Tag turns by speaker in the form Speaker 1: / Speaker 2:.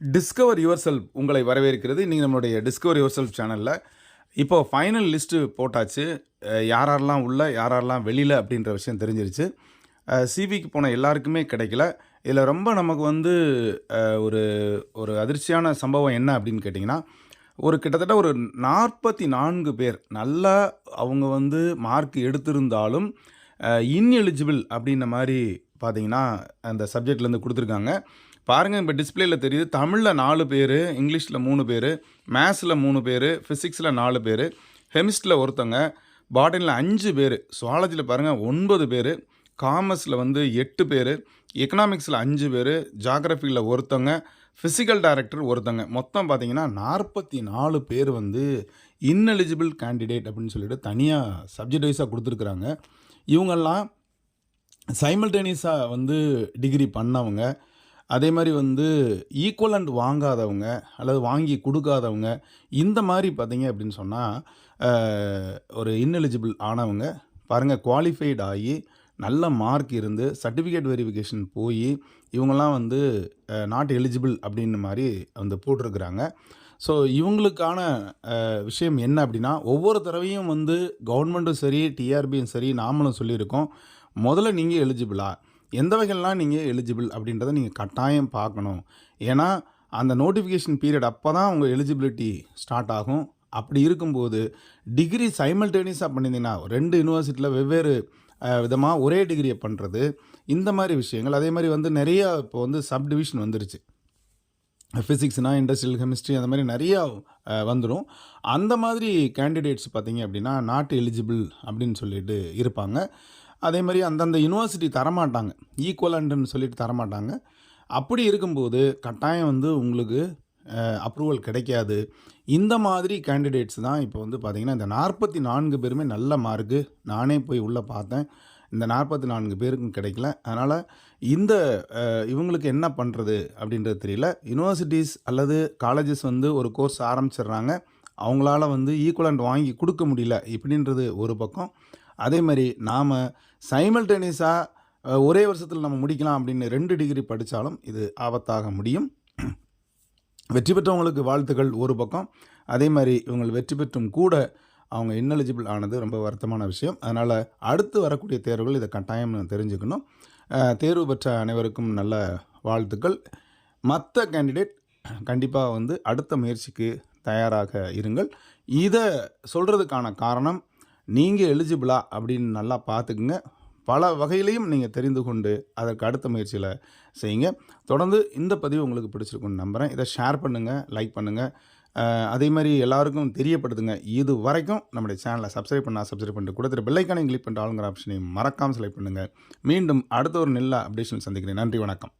Speaker 1: Discover your self உங்களை வரவேற்கிறது. இன்றைக்கி நம்மளுடைய டிஸ்கவர் யுவர் செல்ஃப் சேனலில் இப்போது ஃபைனல் லிஸ்ட்டு போட்டாச்சு. யார் யாரெல்லாம் உள்ள யார் யாரெல்லாம் வெளியில் அப்படின்ற விஷயம் தெரிஞ்சிருச்சு. சிவிக்கு போன எல்லாருக்குமே கிடைக்கல. இதில் ரொம்ப நமக்கு வந்து ஒரு ஒரு அதிர்ச்சியான சம்பவம் என்ன அப்படின்னு கேட்டிங்கன்னா ஒரு கிட்டத்தட்ட ஒரு நாற்பத்தி நான்கு பேர் நல்லா அவங்க வந்து மார்க் எடுத்திருந்தாலும் இன்எலிஜிபிள் அப்படின்ன மாதிரி பார்த்தீங்கன்னா அந்த சப்ஜெக்ட்லேருந்து கொடுத்துருக்காங்க. பாருங்கள் இப்போ டிஸ்பிளேயில் தெரியுது தமிழில் நாலு பேர் இங்கிலீஷில் மூணு பேர் மேத்ஸில் மூணு பேர் ஃபிசிக்ஸில் நாலு பேர் கெமிஸ்ட்ரியில் ஒருத்தங்க பாட்டனியில் அஞ்சு பேர் சுவாலஜியில் பாருங்கள் ஒன்பது பேர் காமர்ஸில் வந்து எட்டு பேர் எக்கனாமிக்ஸில் அஞ்சு பேர் ஜாகிரஃபியில் ஒருத்தங்க ஃபிசிக்கல் டைரக்டர் ஒருத்தங்க. மொத்தம் பார்த்தீங்கன்னா நாற்பத்தி நாலு பேர் வந்து இன்எலிஜிபிள் கேண்டிடேட் அப்படின்னு சொல்லிட்டு தனியாக சப்ஜெக்ட் வைஸாக கொடுத்துருக்குறாங்க. இவங்கெல்லாம் சைமல்டேனியஸாக வந்து டிகிரி பண்ணவங்க. அதே மாதிரி வந்து ஈக்குவலண்ட் வாங்காதவங்க அல்லது வாங்கி கொடுக்காதவங்க இந்த மாதிரி பார்த்தீங்க அப்படின்னு சொன்னால் ஒரு இன்எலிஜிபிள் ஆனவங்க பாருங்கள் குவாலிஃபைட் ஆகி நல்ல மார்க் இருந்து சர்டிஃபிகேட் வெரிஃபிகேஷன் போய் இவங்கெல்லாம் வந்து நாட் எலிஜிபிள் அப்படின்னு மாதிரி வந்து போட்டிருக்கிறாங்க. ஸோ இவங்களுக்கான விஷயம் என்ன அப்படின்னா ஒவ்வொரு தடவையும் வந்து கவர்மெண்ட்டும் சரி டிஆர்பியும் சரி நாமளும் சொல்லியிருக்கோம். முதல்ல நீங்கள் எலிஜிபிளா எந்த வகையிலாம் நீங்கள் எலிஜிபிள் அப்படின்றத நீங்கள் கட்டாயம் பார்க்கணும். ஏன்னா அந்த நோட்டிஃபிகேஷன் பீரியட் அப்போ தான் உங்கள் எலிஜிபிலிட்டி ஸ்டார்ட் ஆகும். அப்படி இருக்கும்போது டிகிரி சைமல்டேனியஸாக பண்ணியிருந்தீங்கன்னா ரெண்டு யூனிவர்சிட்டியில் வெவ்வேறு விதமாக ஒரே டிகிரியை பண்ணுறது இந்த மாதிரி விஷயங்கள். அதே மாதிரி வந்து நிறைய இப்போ வந்து சப் டிவிஷன் வந்துருச்சு ஃபிசிக்ஸ்னா இண்டஸ்ட்ரியல் கெமிஸ்ட்ரி அந்த மாதிரி நிறையா வந்துடும் அந்த மாதிரி கேண்டிடேட்ஸ் பார்த்தீங்க அப்படின்னா நாட் எலிஜிபிள் அப்படின்னு சொல்லிட்டு இருப்பாங்க. அதே மாதிரி அந்தந்த யூனிவர்சிட்டி தரமாட்டாங்க. ஈக்குவலண்ட்னு சொல்லிட்டு தரமாட்டாங்க. அப்படி இருக்கும்போது கட்டாயம் வந்து உங்களுக்கு அப்ரூவல் கிடைக்காது. இந்த மாதிரி கேண்டிடேட்ஸ் தான் இப்போ வந்து பார்த்திங்கன்னா இந்த நாற்பத்தி நான்கு பேருமே நல்ல மார்க்கு நானே போய் உள்ளே பார்த்தேன். இந்த நாற்பத்தி நான்கு பேருக்கும் கிடைக்கல. அதனால் இந்த இவங்களுக்கு என்ன பண்ணுறது அப்படின்றது தெரியல. யூனிவர்சிட்டிஸ் அல்லது காலேஜஸ் வந்து ஒரு கோர்ஸ் ஆரம்பிச்சிடுறாங்க. அவங்களால வந்து ஈக்குவலண்ட் வாங்கி கொடுக்க முடியல. இப்படின்றது ஒரு பக்கம். அதே மாதிரி நாம் சைமல்டேனியஸாக ஒரே வருஷத்தில் நம்ம முடிக்கலாம் அப்படின்னு ரெண்டு டிகிரி படித்தாலும் இது ஆபத்தாக முடியும். வெற்றி பெற்றவங்களுக்கு வாழ்த்துக்கள் ஒரு பக்கம். அதே மாதிரி இவங்க வெற்றி பெற்றும் கூட அவங்க இன்னெலிஜிபிள் ஆனது ரொம்ப வருத்தமான விஷயம். அதனால் அடுத்து வரக்கூடிய தேர்வுகள் இதை கட்டாயம் தெரிஞ்சுக்கணும். தேர்வு பெற்ற அனைவருக்கும் நல்ல வாழ்த்துக்கள். மற்ற கேண்டிடேட் கண்டிப்பாக வந்து அடுத்த முயற்சிக்கு தயாராக இருங்கள். இதை சொல்கிறதுக்கான காரணம் நீங்கள் எலிஜிபிளா அப்படின்னு நல்லா பார்த்துக்குங்க. பல வகையிலையும் நீங்கள் தெரிந்து கொண்டு அதற்கு அடுத்த முயற்சியில் செய்யுங்க. தொடர்ந்து இந்த பதிவு உங்களுக்கு பிடிச்சிருக்குன்னு நம்புகிறேன் இதை ஷேர் பண்ணுங்கள் லைக் பண்ணுங்கள் அதே மாதிரி எல்லாருக்கும் தெரியப்படுத்துங்க. இது வரைக்கும் நம்முடைய சேனலை சப்ஸ்கிரைப் பண்ணால் சப்ஸ்கிரைப் பண்ணிட்டு கொடுத்துட்டு பெல்லைக்கானையும் கிளிக் பண்ணிட்டு ஆளுங்கிற ஆப்ஷனையும் மறக்காமல் செலக்ட் பண்ணுங்கள் மீண்டும் அடுத்த ஒரு நல்ல அப்டேஷன் சந்திக்கிறேன். நன்றி வணக்கம்.